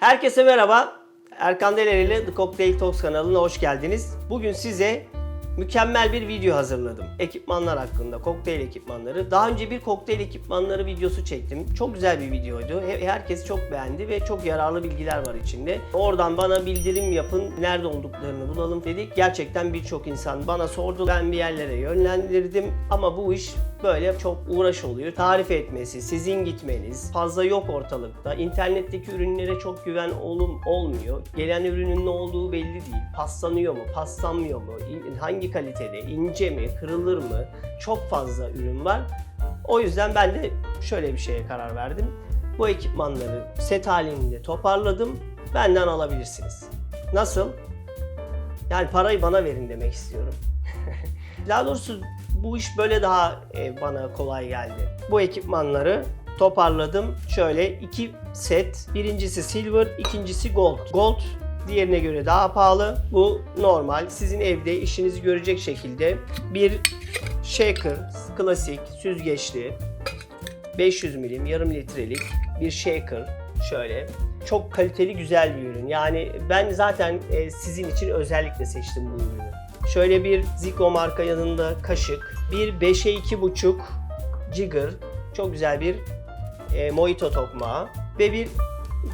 Herkese merhaba. Erkan Deler ile The Cocktail Talks kanalına hoş geldiniz. Bugün size mükemmel bir video hazırladım. Ekipmanlar hakkında, kokteyl ekipmanları. Daha önce bir kokteyl ekipmanları videosu çektim. Çok güzel bir videoydu. He- Herkes çok beğendi ve çok yararlı bilgiler var içinde. Oradan bana bildirim yapın, nerede olduklarını bulalım dedik. Gerçekten birçok insan bana sordu. Ben bir yerlere yönlendirdim ama bu iş böyle çok uğraş oluyor. Tarif etmesi, sizin gitmeniz, fazla yok ortalıkta. İnternetteki ürünlere çok güven olum olmuyor. Gelen ürünün ne olduğu belli değil. Paslanıyor mu, paslanmıyor mu, hangi kalitede, ince mi, kırılır mı? Çok fazla ürün var. O yüzden ben de şöyle bir şeye karar verdim. Bu ekipmanları set halinde toparladım. Benden alabilirsiniz. Nasıl? Yani parayı bana verin demek istiyorum. Daha doğrusu bu iş böyle daha e, bana kolay geldi. Bu ekipmanları toparladım. Şöyle iki set. Birincisi silver, ikincisi gold. Gold diğerine göre daha pahalı. Bu normal. Sizin evde işinizi görecek şekilde bir shaker, klasik, süzgeçli, 500 milim, yarım litrelik bir shaker. Şöyle. Çok kaliteli güzel bir ürün. Yani ben zaten e, sizin için özellikle seçtim bu ürünü. Şöyle bir Zico marka yanında kaşık, bir 5'e 2,5 jigger, çok güzel bir e, mojito tokmağı ve bir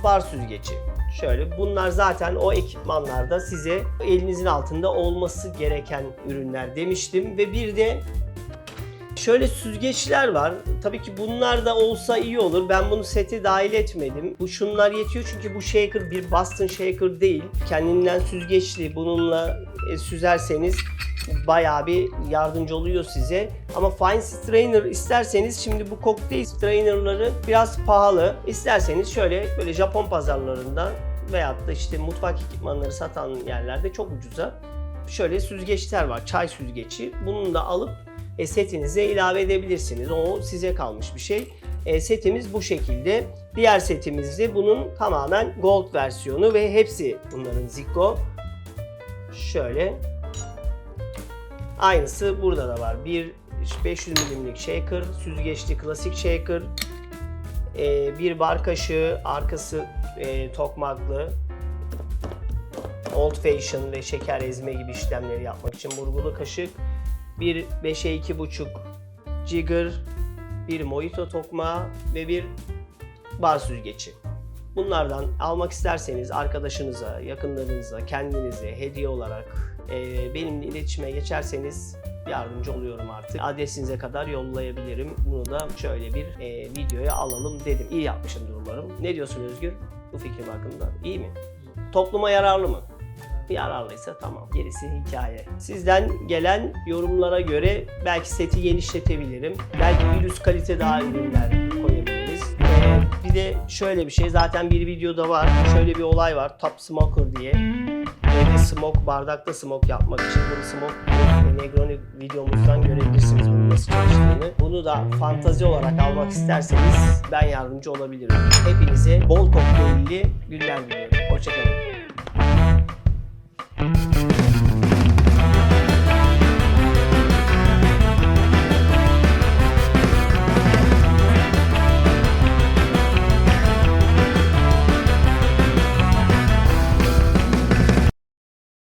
bar süzgeci. Şöyle bunlar zaten o ekipmanlarda size elinizin altında olması gereken ürünler demiştim ve bir de Şöyle süzgeçler var. Tabii ki bunlar da olsa iyi olur. Ben bunu sete dahil etmedim. Bu şunlar yetiyor çünkü bu shaker bir Boston shaker değil. Kendinden süzgeçli. Bununla e, süzerseniz bayağı bir yardımcı oluyor size. Ama fine strainer isterseniz şimdi bu kokteyl strainerları biraz pahalı. İsterseniz şöyle böyle Japon pazarlarında veyahut da işte mutfak ekipmanları satan yerlerde çok ucuza şöyle süzgeçler var. Çay süzgeci. Bunu da alıp e, setinize ilave edebilirsiniz. O size kalmış bir şey. E, setimiz bu şekilde. Diğer setimiz de bunun tamamen gold versiyonu ve hepsi bunların Zico. Şöyle. Aynısı burada da var. Bir 500 milimlik shaker, süzgeçli klasik shaker, e, bir bar kaşığı, arkası e, tokmaklı, old fashion ve şeker ezme gibi işlemleri yapmak için burgulu kaşık, bir 5'e 2,5 jigger, bir mojito tokmağı ve bir bar süzgeci. Bunlardan almak isterseniz arkadaşınıza, yakınlarınıza, kendinize hediye olarak e, benimle iletişime geçerseniz yardımcı oluyorum artık. Adresinize kadar yollayabilirim. Bunu da şöyle bir e, videoya alalım dedim. İyi yapmışımdır umarım. Ne diyorsun Özgür? Bu fikrim hakkında. İyi mi? Topluma yararlı mı? Yararlıysa tamam. Gerisi hikaye. Sizden gelen yorumlara göre belki seti genişletebilirim. Belki bir üst kalite daha ürünler koyabiliriz. Ee, bir de şöyle bir şey zaten bir videoda var. Şöyle bir olay var. Top Smoker diye. Evde smoke, bardakta smoke yapmak için bunu smoke Negroni videomuzdan görebilirsiniz bunun nasıl çalıştığını. Bunu da fantazi olarak almak isterseniz ben yardımcı olabilirim. Hepinize bol kokteylli günler diliyorum. Hoşçakalın.